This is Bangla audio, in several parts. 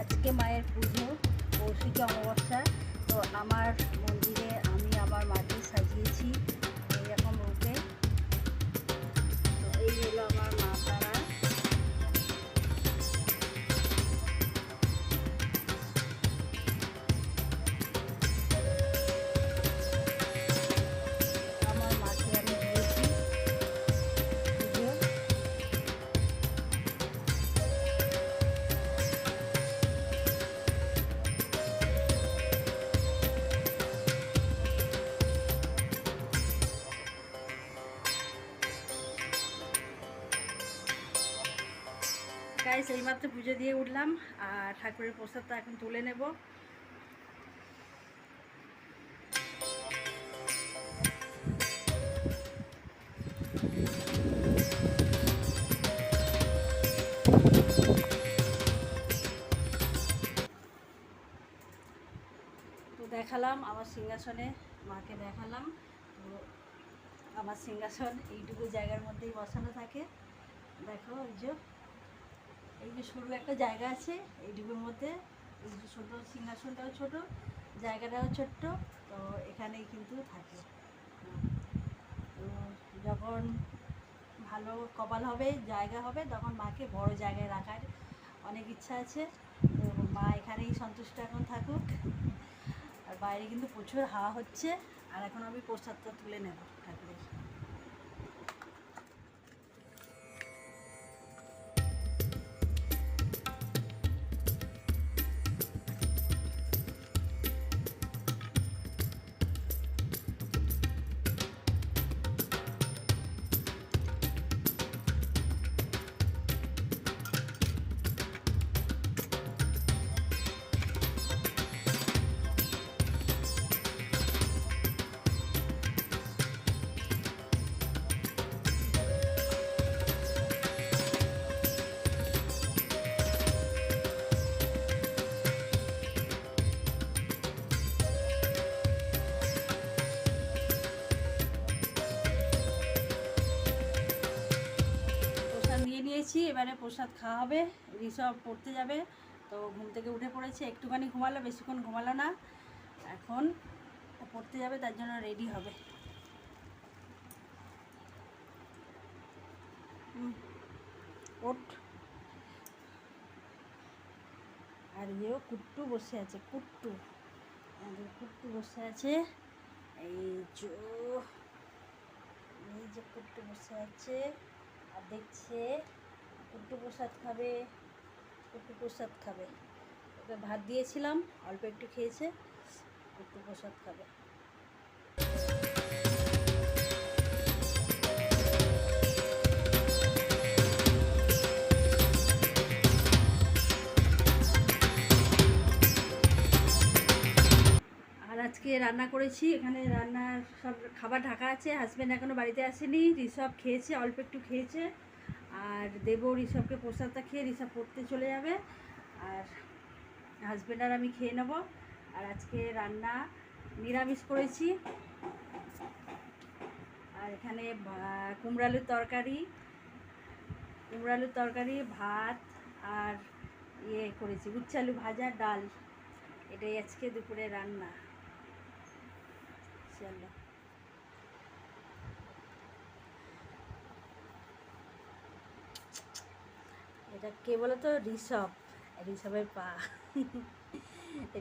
আজকে মায়ের পুজো কৌশিকী অমাবস্যা। তো আমার মন্দিরে আমি আমার মাটি সাজিয়েছি। গাইস এইমাত্র পুজো দিয়ে উঠলাম, আর ঠাকুরের প্রসাদটা এখন তুলে নেব। তো দেখালাম আমার সিংহাসনে, মাকে দেখালাম। তো আমার সিংহাসন এইটুকু জায়গার মধ্যেই বসানো থাকে। দেখো ওই যে। এই যে সরু একটা জায়গা আছে এইটুকুর মধ্যে। ছোটো সিংহাসনটাও ছোট, জায়গাটাও ছোট্ট, তো এখানেই কিন্তু থাকে। তো যখন ভালো কপাল হবে, জায়গা হবে, তখন মাকে বড় জায়গায় রাখার অনেক ইচ্ছা আছে। তো মা এখানেই সন্তুষ্ট এখন থাকুক। আর বাইরে কিন্তু প্রচুর হাওয়া হচ্ছে, আর এখন আমি প্রসাদটা তুলে নেব ঠাকুরের। প্রসাদ নিয়ে নিয়েছি, এবারে প্রসাদ খাওয়া হবে ঋষভ পড়তে যাবে। তো ঘুম থেকে উঠে পড়েছে, একটুখানি ঘুমালো, বেশিক্ষণ ঘুমালো না। এখন পড়তে যাবে, তার জন্য রেডি হবে। আর ইয়েও কুট্টু বসে আছে, কুট্টু। আমাদের কুট্টু বসে আছে। এই যে কুট্টু বসে আছে। আর দেখছে কুট্টু প্রসাদ খাবে কুট্টু প্রসাদ খাবে। ওকে ভাত দিয়েছিলাম, অল্প একটু খেয়েছে কুট্টু প্রসাদ খাবে। আজকে রান্না করেছি। এখানে রান্নার সব খাবার ঢাকা আছে। হাজব্যান্ড এখনও বাড়িতে আসেনি। ঋষভ খেয়েছে, অল্প একটু খেয়েছে। আর দেব ঋষভকে প্রসাদটা খেয়ে ঋষভ পড়তে চলে যাবে। আর হাজব্যান্ড আর আমি খেয়ে নেব। আর আজকে রান্না নিরামিষ করেছি। আর এখানে কুমড়ালুর তরকারি। কুমড়ালুর তরকারি, ভাত আর ইয়ে করেছি। উচ্ছে আলু ভাজা, ডাল। এটাই আজকে দুপুরে রান্না। চলো এটা কে বলো তো ঋষভ। ঋষভের পা।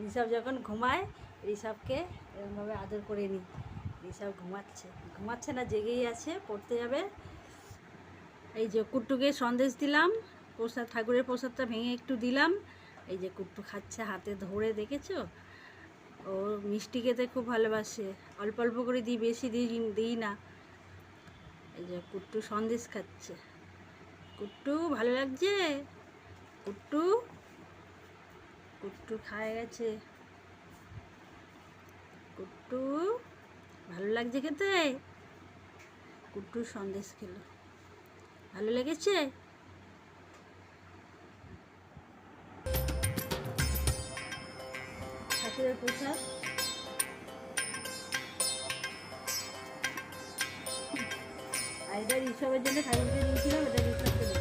ঋষভ যখন ঘুমায়, ঋষভকে এরকমভাবে আদর করে নিই। ঋষভ ঘুমাচ্ছে। ঘুমাচ্ছে না, জেগেই আছে, পড়তে যাবে। এই যে কুট্টুকে সন্দেশ দিলাম, প্রসাদ ঠাকুরের প্রসাদটা ভেঙে একটু দিলাম। এই যে কুট্টু খাচ্ছে হাতে ধরে, দেখেছ? ও মিষ্টি খেতে খুব ভালোবাসে। অল্প অল্প করে দিই, বেশি দিই দিই না। এই যে কুট্টু সন্দেশ খাচ্ছে। কুট্টু, ভালো লাগছে? কুট্টু? কুট্টু খায় গেছে। কুট্টু, ভালো লাগছে খেতে? কুট্টু সন্দেশ খেলো। ভালো লেগেছে? ঠাকুরের প্রসাদ আর এবার ঋষভের জন্য ঠাকুরকে দিয়েছিলাম।